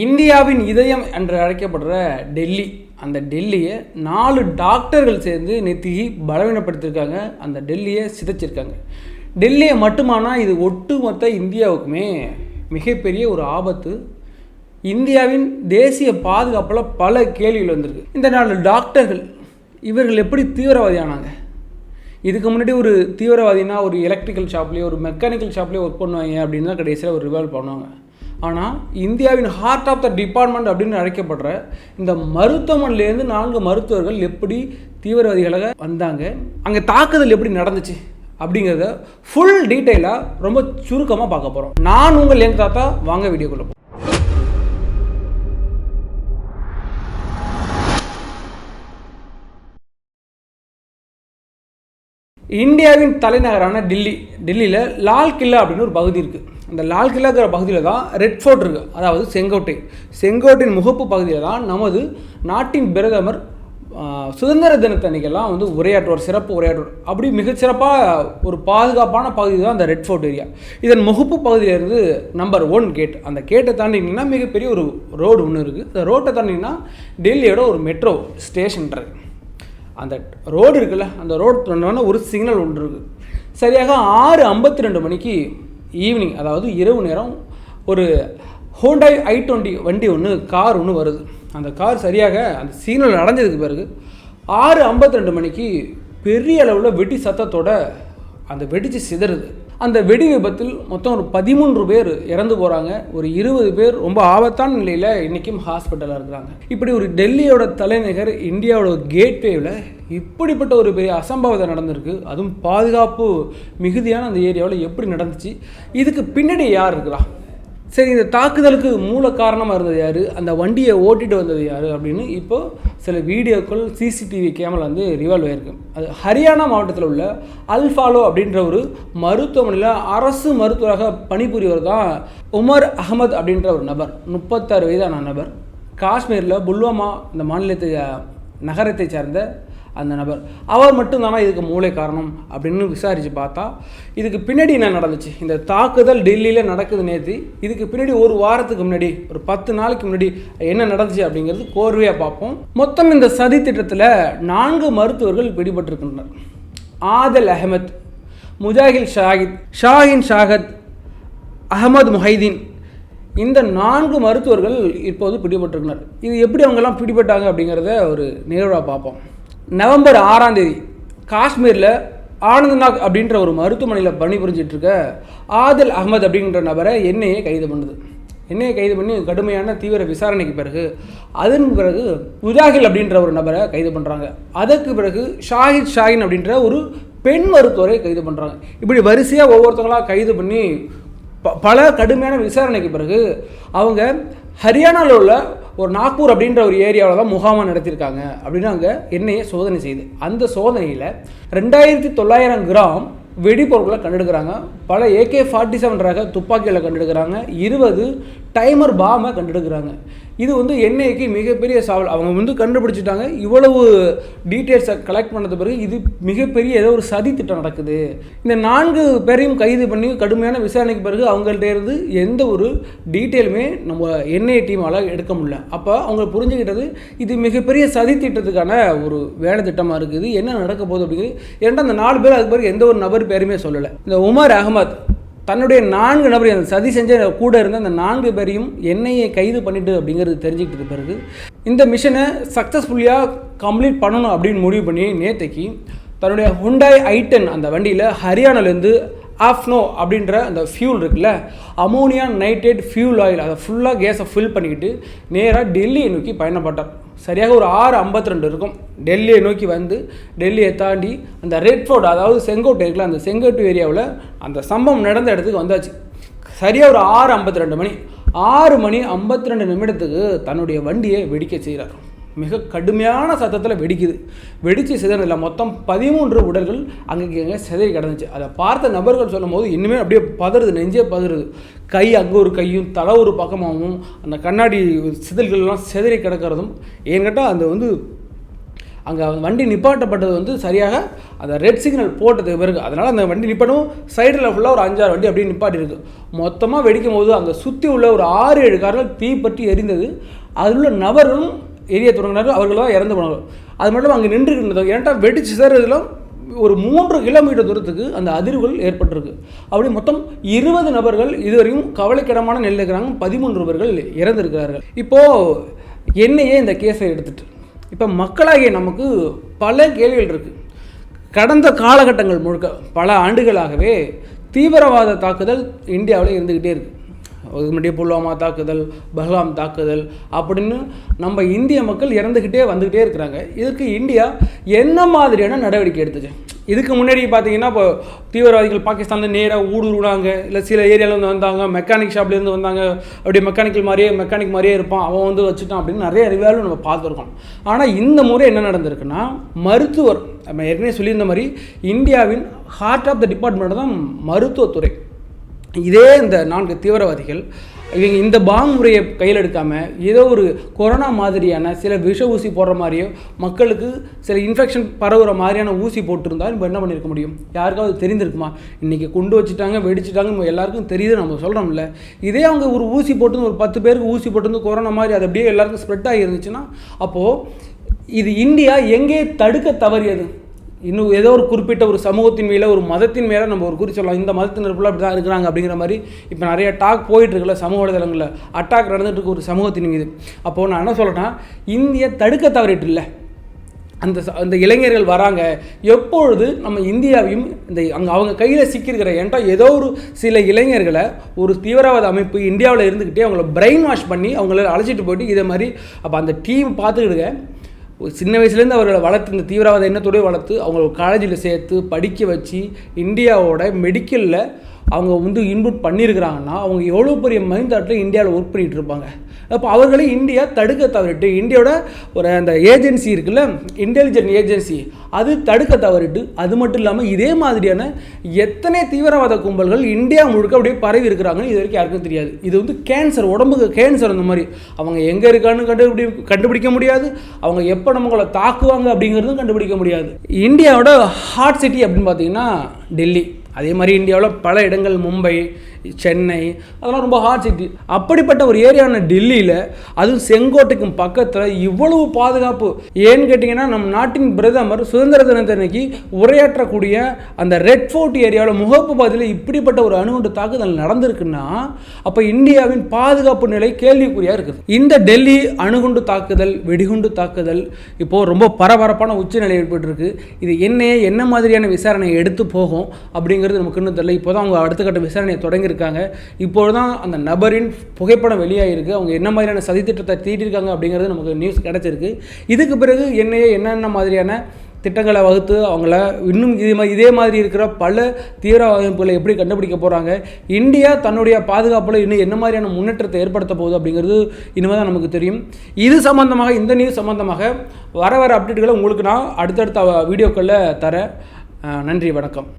இந்தியாவின் இதயம் என்று அழைக்கப்படுற டெல்லி. அந்த டெல்லியை நாலு டாக்டர்கள் சேர்ந்து நெத்தி பலவீனப்படுத்தியிருக்காங்க. அந்த டெல்லியை சிதைச்சிருக்காங்க. டெல்லியை மட்டுமானா இது ஒட்டுமொத்த இந்தியாவுக்குமே மிகப்பெரிய ஒரு ஆபத்து. இந்தியாவின் தேசிய பாதுகாப்பில் பல கேள்விகள் வந்திருக்கு. இந்த நாலு டாக்டர்கள் இவர்கள் எப்படி தீவிரவாதியானாங்க? இதுக்கு முன்னாடி ஒரு தீவிரவாதினா ஒரு எலக்ட்ரிக்கல் ஷாப்லேயோ ஒரு மெக்கானிக்கல் ஷாப்லேயோ ஒர்க் பண்ணுவாங்க அப்படின்னு தான் கடைசியில் ஒரு ரிவால்வ் பண்ணுவாங்க. ஆனால் இந்தியாவின் ஹார்ட் ஆஃப் த டிபார்ட்மெண்ட் அப்படின்னு அழைக்கப்படுற இந்த மருத்துவமனையிலேருந்து நான்கு மருத்துவர்கள் எப்படி தீவிரவாதிகளாக வந்தாங்க அங்கே தாக்குதல் எப்படி நடந்துச்சு அப்படிங்கிறத ஃபுல் டீட்டெயிலாக ரொம்ப சுருக்கமாக பார்க்க போகிறோம் நான் உங்கள் எங்கள் தாத்தா வாங்க வீடியோக்குள்ள இந்தியாவின் தலைநகரான டில்லி. டெல்லியில் லால் கில்லா அப்படின்னு ஒரு பகுதி இருக்குது அந்த லால் கில்லாங்கிற பகுதியில் தான் ரெட் ஃபோர்ட் இருக்குது அதாவது செங்கோட்டை. செங்கோட்டையின் முகப்பு பகுதியில் தான் நமது நாட்டின் பிரதமர் சுதந்திர தினத்தன்னைக்கெல்லாம் வந்து உரையாற்றுவார். சிறப்பு உரையாற்றுவார். அப்படி மிகச்சிறப்பாக ஒரு பாதுகாப்பான பகுதி தான் அந்த ரெட் ஃபோர்ட் ஏரியா. இதன் முகப்பு பகுதியிலேருந்து நம்பர் ஒன் கேட். அந்த கேட்டை தாண்டினீங்கன்னா மிகப்பெரிய ஒரு ரோடு ஒன்று இருக்குது அந்த ரோட்டை தாண்டிங்கன்னா டெல்லியோட ஒரு மெட்ரோ ஸ்டேஷன் இருக்குது அந்த ரோடு இருக்குல்ல அந்த ரோடு ஒரு சிக்னல் ஒன்று இருக்குது சரியாக ஆறு ஐம்பத்தி ரெண்டு மணிக்கு ஈவினிங் அதாவது இரவு நேரம் ஒரு ஹோண்டாய் ஐ டுவெண்ட்டி வண்டி ஒன்று கார் ஒன்று வருது. அந்த கார் சரியாக அந்த சிக்னல் அடைஞ்சதுக்கு பிறகு ஆறு ஐம்பத்தி ரெண்டு மணிக்கு பெரிய அளவில் வெட்டி சத்தத்தோட அந்த வெடிச்சு சிதறுது. அந்த வெடி விபத்தில் மொத்தம் ஒரு பதிமூன்று பேர் இறந்து போகிறாங்க ஒரு இருபது பேர் ரொம்ப ஆபத்தான நிலையில் இன்றைக்கும் ஹாஸ்பிட்டலில் இருக்கிறாங்க. இப்படி ஒரு டெல்லியோட தலைநகர் இந்தியாவோட கேட்வேவில் இப்படிப்பட்ட ஒரு பெரிய அசம்பாவிதம் நடந்திருக்கு. அதுவும் பாதுகாப்பு மிகுதியான அந்த ஏரியாவில் எப்படி நடந்துச்சு? இதுக்கு பின்னாடி யார் இருக்கிறா? சரி இந்த தாக்குதலுக்கு மூல காரணமாக இருந்தது யார்? அந்த வண்டியை ஓட்டிட்டு வந்தது யார் அப்படின்னு இப்போது சில வீடியோக்கள் சிசிடிவி கேமரா வந்து ரிவால்வ் ஆயிருக்கு. அது ஹரியானா மாவட்டத்தில் உள்ள அல்ஃபாலோ அப்படின்ற ஒரு மருத்துவமனையில் அரசு மருத்துவராக பணிபுரியவர் தான் உமர் அகமது அப்படின்ற ஒரு நபர். முப்பத்தாறு வயதான நபர். காஷ்மீரில் புல்வாமா இந்த மாநிலத்தை நகரத்தை சேர்ந்த அந்த நபர். அவர் மட்டும்தானா இதுக்கு மூளை காரணம் அப்படின்னு விசாரித்து பார்த்தா இதுக்கு பின்னாடி என்ன நடந்துச்சு? இந்த தாக்குதல் டெல்லியில் நடக்குது நேற்று இதுக்கு பின்னாடி ஒரு வாரத்துக்கு முன்னாடி ஒரு பத்து நாளைக்கு முன்னாடி என்ன நடந்துச்சு அப்படிங்கிறது கோர்வையாக பார்ப்போம். மொத்தம் இந்த சதி திட்டத்தில் நான்கு மருத்துவர்கள் பிடிபட்டிருக்கின்றனர். ஆதல் அஹமத் முஜாஹில் ஷாஹித் ஷாஹின் ஷாகத் அகமது முஹைதீன். இந்த நான்கு மருத்துவர்கள் இப்போது பிடிபட்டிருக்கிறார் இது எப்படி அவங்கெல்லாம் பிடிபட்டாங்க அப்படிங்கிறத ஒரு நிகழ்வாக பார்ப்போம். நவம்பர் ஆறாம் தேதி காஷ்மீரில் ஆனந்த்நாக் அப்படின்ற ஒரு மருத்துவமனையில் பணிபுரிஞ்சிட்டு இருக்க ஆதில் அகமது அப்படின்ற நபரை என்ஐஏ கைது பண்ணுது. என்ஐஏ கைது பண்ணி கடுமையான தீவிர விசாரணைக்கு பிறகு அதன் பிறகு முஜாஹில் அப்படின்ற ஒரு நபரை கைது பண்ணுறாங்க அதற்கு பிறகு ஷாஹித் ஷாஹின் அப்படின்ற ஒரு பெண் மருத்துவரை கைது பண்ணுறாங்க இப்படி வரிசையாக ஒவ்வொருத்தங்களாக கைது பண்ணி ப- பல கடுமையான விசாரணைக்கு பிறகு அவங்க ஹரியானாவில் உள்ள ஒரு நாக்பூர் அப்படின்ற ஒரு ஏரியாவில் தான் முகாமை நடத்தியிருக்காங்க அப்படின்னு அங்கே எண்ணெயை சோதனை செய்யுது அந்த சோதனையில் ரெண்டாயிரத்தி தொள்ளாயிரம் கிராம் வெடிபொருட்களை கண்டெடுக்கிறாங்க. பல ஏகே ஃபார்ட்டி செவன் ரக துப்பாக்கிகளை கண்டெடுக்கிறாங்க. இருபது டைமர் பாமை கண்டுடுக்கிறாங்க. இது வந்து என்ஐக்கு மிகப்பெரிய சவால். அவங்க வந்து கண்டுபிடிச்சிட்டாங்க. இவ்வளவு டீட்டெயில்ஸை கலெக்ட் பண்ணது பிறகு இது மிகப்பெரிய ஏதோ ஒரு சதி திட்டம் நடக்குது. இந்த நான்கு பேரையும் கைது பண்ணி கடுமையான விசாரணைக்கு பிறகு அவங்கள்ட்ட இருந்து எந்த ஒரு டீட்டெயிலுமே நம்ம என்ஐ டீமால் எடுக்க முடியல. அப்போ அவங்க புரிஞ்சுக்கிட்டது இது மிகப்பெரிய சதி திட்டத்துக்கான ஒரு வேலை திட்டமாக இருக்குது. என்ன நடக்க போகுது அப்படிங்கிறது ஏன்டா அந்த நாலு பேர் அதுக்கு பிறகு எந்த ஒரு நபர் பேருமே சொல்லலை. இந்த உமர் அகமத் தன்னுடைய நான்கு நபர் அந்த சதி செஞ்ச கூட இருந்த அந்த நான்கு பேரையும் என்ஐஏ கைது பண்ணிட்டு அப்படிங்கிறது தெரிஞ்சுக்கிட்டு பிறகு இந்த மிஷனை சக்ஸஸ்ஃபுல்லியாக கம்ப்ளீட் பண்ணணும் அப்படின்னு முடிவு பண்ணி நேத்தைக்கு தன்னுடைய ஹுண்டாய் ஐட்டன் அந்த வண்டியில் ஹரியானாலேருந்து ஆஃப்னோ அப்படின்ற அந்த ஃபியூல் இருக்குல்ல அமோனியா நைட்ரேட் ஃபியூல் ஆயில் அதை ஃபுல்லாக கேஸை ஃபில் பண்ணிக்கிட்டு நேராக டெல்லியை நோக்கி பயணப்பட்டார் சரியாக ஒரு ஆறு ஐம்பத்தி ரெண்டு இருக்கும். டெல்லியை நோக்கி வந்து டெல்லியை தாண்டி அந்த ரெட் ஃபோர்ட் அதாவது செங்கோட்டை இருக்குல்ல அந்த செங்கோட்டு ஏரியாவில் அந்த சம்பவம் நடந்த இடத்துக்கு வந்தாச்சு. சரியாக ஒரு ஆறு ஐம்பத்தி ரெண்டு மணி. ஆறு மணி ஐம்பத்தி ரெண்டு நிமிடத்துக்கு தன்னுடைய வண்டியை வெடிக்க செய்கிறார். மிக கடுமையான சத்தத்தில் வெடிக்குது. வெடித்து சிதறதில்ல மொத்தம் பதிமூன்று உடல்கள் அங்கங்கே சிதறி கிடந்துச்சு. அதை பார்த்த நபர்கள் சொல்லும் போது இன்னுமே அப்படியே பதறுது நெஞ்சே பதறுது. கை அங்கே ஒரு கையும் தலை ஒரு பக்கமாகவும் அந்த கண்ணாடி சிதல்கள்லாம் சிதறி கிடக்கிறதும் ஏன்னு கேட்டால் அந்த வந்து அங்கே வண்டி நிப்பாட்டப்பட்டது வந்து சரியாக அந்த ரெட் சிக்னல் போட்டதுக்கு பிறகு. அதனால் அந்த வண்டி நிப்பாட்டும் சைடில் ஃபுல்லாக ஒரு அஞ்சாறு வண்டி அப்படியே நிப்பாட்டிருக்கு மொத்தமாக வெடிக்கும் போது அங்கே சுற்றி உள்ள ஒரு ஆறு ஏழு கார்கள் தீப்பற்றி எரிந்தது. அதில் உள்ள நபர்களும் எரிய தொடங்கினார் அவர்களாக இறந்து போனாங்க அது மட்டும் அங்கே நின்றுக்கின்றது ஏன்டா வெடிச்சு சேர்றதுலாம் ஒரு மூன்று கிலோமீட்டர் தூரத்துக்கு அந்த அதிர்வுகள் ஏற்பட்டிருக்கு. அப்படி மொத்தம் இருபது நபர்கள் இதுவரையும் கவலைக்கிடமான நிலையில் இருக்கிறாங்க. பதிமூன்று நபர்கள் இறந்திருக்கிறார்கள். இப்போது என்னையே இந்த கேஸை எடுத்துட்டு இப்போ மக்களாகிய நமக்கு பல கேள்விகள் இருக்குது கடந்த காலகட்டங்கள் முழுக்க பல ஆண்டுகளாகவே தீவிரவாத தாக்குதல் இந்தியாவில் இருந்துக்கிட்டே இருக்குது அதுக்கு முன்னாடியே புல்வாமா தாக்குதல் பஹ்லாம் தாக்குதல் அப்படின்னு நம்ம இந்திய மக்கள் இறந்துக்கிட்டே வந்துக்கிட்டே இருக்கிறாங்க. இதுக்கு இந்தியா என்ன மாதிரியான நடவடிக்கை எடுத்துச்சு? இதுக்கு முன்னாடி பார்த்தீங்கன்னா இப்போ தீவிரவாதிகள் பாகிஸ்தானில் நேராக ஊடுருவாங்க இல்லை சில ஏரியாவிலேருந்து வந்தாங்க மெக்கானிக் ஷாப்லேருந்து வந்தாங்க. அப்படியே மெக்கானிக்கல் மாதிரியே மெக்கானிக் மாதிரியே இருப்பான். அவன் வந்து வச்சுட்டான் அப்படின்னு நிறைய ரிவாலும் நம்ம பார்த்துருக்கோம். ஆனால் இந்த முறை என்ன நடந்திருக்குன்னா மருத்துவர் நம்ம ஏற்கனவே சொல்லியிருந்த மாதிரி இந்தியாவின் ஹார்ட் ஆஃப் த டிபார்ட்மெண்ட் தான் மருத்துவத்துறை. இதே இந்த நான்கு தீவிரவாதிகள் இவங்க இந்த பாங் முறையை கையில் எடுக்காமல் ஏதோ ஒரு கொரோனா மாதிரியான சில விஷ ஊசி போடுற மாதிரியோ மக்களுக்கு சில இன்ஃபெக்ஷன் பரவுற மாதிரியான ஊசி போட்டிருந்தா நம்ம என்ன பண்ணியிருக்க முடியும்? யாருக்காவது தெரிந்திருக்குமா? இன்றைக்கி கொண்டு வச்சுட்டாங்க வெடிச்சிட்டாங்க நம்ம எல்லாருக்கும் தெரியுது நம்ம சொல்கிறோம்ல இதே அவங்க ஒரு ஊசி போட்டு ஒரு பத்து பேருக்கு ஊசி போட்டு கொரோனா மாதிரி அது அப்படியே எல்லாருக்கும் ஸ்ப்ரெட் ஆகி இருந்துச்சுன்னா அப்போது இது இந்தியா எங்கே தடுக்க தவறியது? இன்னும் ஏதோ ஒரு குறிப்பிட்ட ஒரு சமூகத்தின் மேலே ஒரு மதத்தின் மேலே நம்ம ஒரு குறி சொல்லலாம். இந்த மதத்தினர் ஃபுல்லாக அப்படி தான் இருக்கிறாங்க அப்படிங்கிற மாதிரி இப்போ நிறைய டாக் போயிட்டுருக்குல்ல சமூக வலைதளங்களில். அட்டாக் நடந்துகிட்டு இருக்க ஒரு சமூகத்தின் மீது. அப்போது நான் என்ன சொல்கிறேன்னா இந்திய தடுக்க தவறிட்டு இல்லை. அந்த அந்த இளைஞர்கள் வராங்க. எப்பொழுது நம்ம இந்தியாவையும் இந்த அங்கே அவங்க கையில் சிக்கியிருக்கிற ஏன்டா ஏதோ ஒரு சில இளைஞர்களை ஒரு தீவிரவாத அமைப்பு இந்தியாவில் இருந்துக்கிட்டே அவங்கள பிரெயின் வாஷ் பண்ணி அவங்கள அழைச்சிட்டு போயிட்டு இதே மாதிரி அப்போ அந்த டீம் பார்த்துக்கிடுங்க. சின்ன வயசுலேருந்து அவர்களை வளர்த்து இந்த தீவிரவாத எண்ணத்தோடய வளர்த்து அவங்கள காலேஜில் சேர்த்து படிக்க வச்சு இந்தியாவோட மெடிக்கலில் அவங்க வந்து இன்புட் பண்ணியிருக்கிறாங்கன்னா அவங்க எவ்வளோ பெரிய மைண்ட் தாட்டில் இந்தியாவில் ஒர்க் பண்ணிகிட்டு இருப்பாங்க. அப்போ அவர்களை இந்தியா தடுக்க தவறிட்டு இந்தியாவோட ஒரு அந்த ஏஜென்சி இருக்குல்ல இன்டெலிஜென்ட் ஏஜென்சி அது தடுக்க தவறிட்டு அது மட்டும் இல்லாமல் இதே மாதிரியான எத்தனை தீவிரவாத கும்பல்கள் இந்தியா முழுக்க அப்படியே பரவி இருக்கிறாங்கன்னு இது வரைக்கும் யாருக்கும் தெரியாது. இது வந்து கேன்சர் உடம்புக்கு கேன்சர் அந்த மாதிரி. அவங்க எங்கே இருக்கான்னு கண்டுபிடி கண்டுபிடிக்க முடியாது. அவங்க எப்போ நம்மளை தாக்குவாங்க அப்படிங்கிறதும் கண்டுபிடிக்க முடியாது. இந்தியாவோட ஹார்ட் சிட்டி அப்படின்னு பார்த்தீங்கன்னா டெல்லி. அதே மாதிரி இந்தியாவில் பல இடங்கள் மும்பை சென்னை அதெல்லாம் ரொம்ப ஹார்ட் சிட்டி அப்படிப்பட்ட ஒரு ஏரியான டெல்லியில் அதுவும் செங்கோட்டைக்கும் பக்கத்தில் இவ்வளவு பாதுகாப்பு. ஏன்னு கேட்டிங்கன்னா நம் நாட்டின் பிரதமர் சுதந்திர தினத்தன்னைக்கு உரையாற்றக்கூடிய அந்த ரெட் ஃபோர்ட் ஏரியாவில் முகப்பு பகுதியில் இப்படிப்பட்ட ஒரு அணுகுண்டு தாக்குதல் நடந்திருக்குன்னா அப்போ இந்தியாவின் பாதுகாப்பு நிலை கேள்விக்குறியாக இருக்குது. இந்த டெல்லி அணுகுண்டு தாக்குதல் வெடிகுண்டு தாக்குதல் இப்போது ரொம்ப பரபரப்பான உச்சநிலை ஏற்பட்டிருக்கு. இது என்ன என்ன மாதிரியான விசாரணை எடுத்து போகும் அப்படிங்கிறது நமக்கு இன்னும் தெரியல. இப்போ தான் அவங்க அடுத்த கட்ட விசாரணையை தொடங்கியிருக்காங்க. இப்பொழுது தான் அந்த நபரின் புகைப்படம் வெளியாகிருக்கு அவங்க என்ன மாதிரியான சதித்திட்டத்தை தீட்டிருக்காங்க அப்படிங்கிறது நமக்கு நியூஸ் கிடச்சிருக்கு. இதுக்கு பிறகு என்னையே என்னென்ன மாதிரியான திட்டங்களை வகுத்து அவங்கள இன்னும் இதே மாதிரி இதே மாதிரி இருக்கிற பல தீவிரவாத அமைப்புகளை எப்படி கண்டுபிடிக்க போகிறாங்க இந்தியா தன்னுடைய பாதுகாப்பில் இன்னும் என்ன மாதிரியான முன்னேற்றத்தை ஏற்படுத்த போகுது அப்படிங்கிறது இனிமேல் தான் நமக்கு தெரியும். இது சம்பந்தமாக இந்த நியூஸ் சம்பந்தமாக வர வர அப்டேட்டுகளை உங்களுக்கு நான் அடுத்தடுத்த வீடியோக்களில் தரேன். நன்றி வணக்கம்.